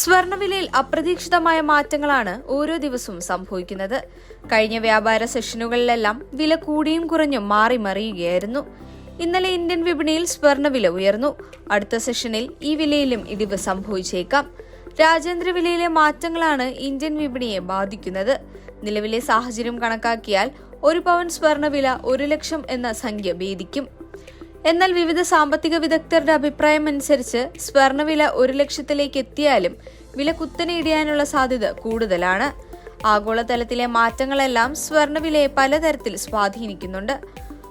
സ്വർണവിലയിൽ അപ്രതീക്ഷിതമായ മാറ്റങ്ങളാണ് ഓരോ ദിവസവും സംഭവിക്കുന്നത്. കഴിഞ്ഞ വ്യാപാര സെഷനുകളിലെല്ലാം വില കൂടിയും കുറഞ്ഞും മാറി മറിയുകയായിരുന്നു. ഇന്നലെ ഇന്ത്യൻ വിപണിയിൽ സ്വർണവില ഉയർന്നു. അടുത്ത സെഷനിൽ ഈ വിലയിലും ഇടിവ് സംഭവിച്ചേക്കാം. രാജ്യാന്തര വിലയിലെ മാറ്റങ്ങളാണ് ഇന്ത്യൻ വിപണിയെ ബാധിക്കുന്നത്. നിലവിലെ സാഹചര്യം കണക്കാക്കിയാൽ ഒരു പവൻ സ്വർണവില ഒരു ലക്ഷം എന്ന സംഖ്യ ഭേദിക്കും. എന്നാൽ വിവിധ സാമ്പത്തിക വിദഗ്ധരുടെ അഭിപ്രായം അനുസരിച്ച് സ്വർണവില ഒരു ലക്ഷത്തിലേക്ക് എത്തിയാലും വില കുത്തനെ ഇടിയാനുള്ള സാധ്യത കൂടുതലാണ്. ആഗോളതലത്തിലെ മാറ്റങ്ങളെല്ലാം സ്വർണവിലയെ പലതരത്തിൽ സ്വാധീനിക്കുന്നുണ്ട്.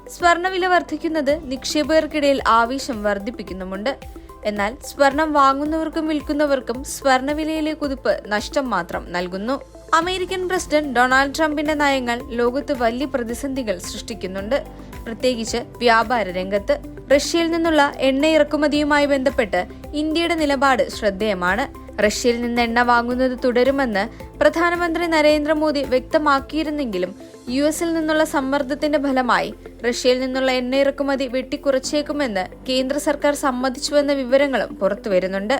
സ്വർണവില വർദ്ധിക്കുന്നത് നിക്ഷേപകർക്കിടയിൽ ആവേശം വർദ്ധിപ്പിക്കുന്നുമുണ്ട്. എന്നാൽ സ്വർണം വാങ്ങുന്നവർക്കും വിൽക്കുന്നവർക്കും സ്വർണവിലയിലെ കുതിപ്പ് നഷ്ടം മാത്രം നൽകുന്നു. അമേരിക്കൻ പ്രസിഡന്റ് ഡൊണാൾഡ് ട്രംപിന്റെ നയങ്ങൾ ലോകത്ത് വലിയ പ്രതിസന്ധികൾ സൃഷ്ടിക്കുന്നുണ്ട്. പ്രത്യേകിച്ച് വ്യാപാര രംഗത്ത് റഷ്യയിൽ നിന്നുള്ള എണ്ണ ഇറക്കുമതിയുമായി ബന്ധപ്പെട്ട് ഇന്ത്യയുടെ നിലപാട് ശ്രദ്ധേയമാണ്. റഷ്യയിൽ നിന്ന് എണ്ണ വാങ്ങുന്നത് തുടരുമെന്ന് പ്രധാനമന്ത്രി നരേന്ദ്രമോദി വ്യക്തമാക്കിയിരുന്നെങ്കിലും യു എസിൽ നിന്നുള്ള സമ്മർദ്ദത്തിന്റെ ഫലമായി റഷ്യയിൽ നിന്നുള്ള എണ്ണ ഇറക്കുമതി വെട്ടിക്കുറച്ചേക്കുമെന്ന് കേന്ദ്ര സർക്കാർ സമ്മതിച്ചുവെന്ന വിവരങ്ങളും പുറത്തുവരുന്നുണ്ട്.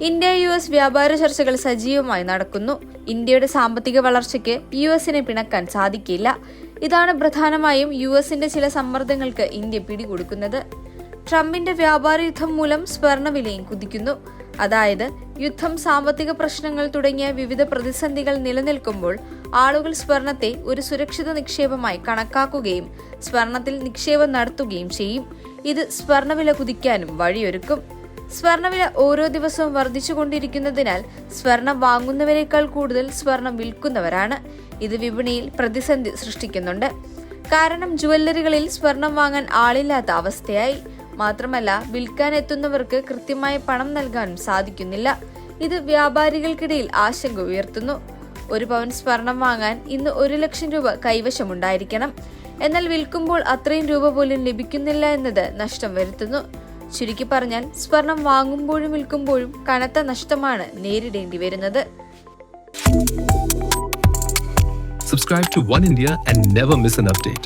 ഇന്ത്യ യു എസ് വ്യാപാര ചർച്ചകൾ സജീവമായി നടക്കുന്നു. ഇന്ത്യയുടെ സാമ്പത്തിക വളർച്ചയ്ക്ക് യു എസിനെ പിണക്കാൻ സാധിക്കില്ല. ഇതാണ് പ്രധാനമായും യു എസിന്റെ ചില സമ്മർദ്ദങ്ങൾക്ക് ഇന്ത്യ പിടികൊടുക്കുന്നത്. ട്രംപിന്റെ വ്യാപാര യുദ്ധം മൂലം സ്വർണവിലയും കുതിക്കുന്നു. അതായത് യുദ്ധം സാമ്പത്തിക പ്രശ്നങ്ങൾ തുടങ്ങിയ വിവിധ പ്രതിസന്ധികൾ നിലനിൽക്കുമ്പോൾ ആളുകൾ സ്വർണത്തെ ഒരു സുരക്ഷിത നിക്ഷേപമായി കണക്കാക്കുകയും സ്വർണത്തിൽ നിക്ഷേപം നടത്തുകയും ചെയ്യും. ഇത് സ്വർണവില കുതിക്കാനും വഴിയൊരുക്കും. സ്വർണവില ഓരോ ദിവസവും വർദ്ധിച്ചുകൊണ്ടിരിക്കുന്നതിനാൽ സ്വർണം വാങ്ങുന്നവരെക്കാൾ കൂടുതൽ സ്വർണം വിൽക്കുന്നവരാണ്. ഇത് വിപണിയിൽ പ്രതിസന്ധി സൃഷ്ടിക്കുന്നുണ്ട്. കാരണം ജുവല്ലറികളിൽ സ്വർണം വാങ്ങാൻ ആളില്ലാത്ത അവസ്ഥയായി. മാത്രമല്ല വിൽക്കാൻ എത്തുന്നവർക്ക് കൃത്യമായി പണം നൽകാനും സാധിക്കുന്നില്ല. ഇത് വ്യാപാരികൾക്കിടയിൽ ആശങ്ക ഉയർത്തുന്നു. ഒരു പവൻ സ്വർണം വാങ്ങാൻ ഇന്ന് ഒരു ലക്ഷം രൂപ കൈവശമുണ്ടായിരിക്കണം. എന്നാൽ വിൽക്കുമ്പോൾ അത്രയും രൂപ പോലും ലഭിക്കുന്നില്ല എന്നത് നഷ്ടം വരുത്തുന്നു. ചുരുക്കി പറഞ്ഞാൽ സ്വർണം വാങ്ങുമ്പോഴും വിൽക്കുമ്പോഴും കനത്ത നഷ്ടമാണ് നേരിടേണ്ടി വരുന്നത് Subscribe to One India and never miss an update.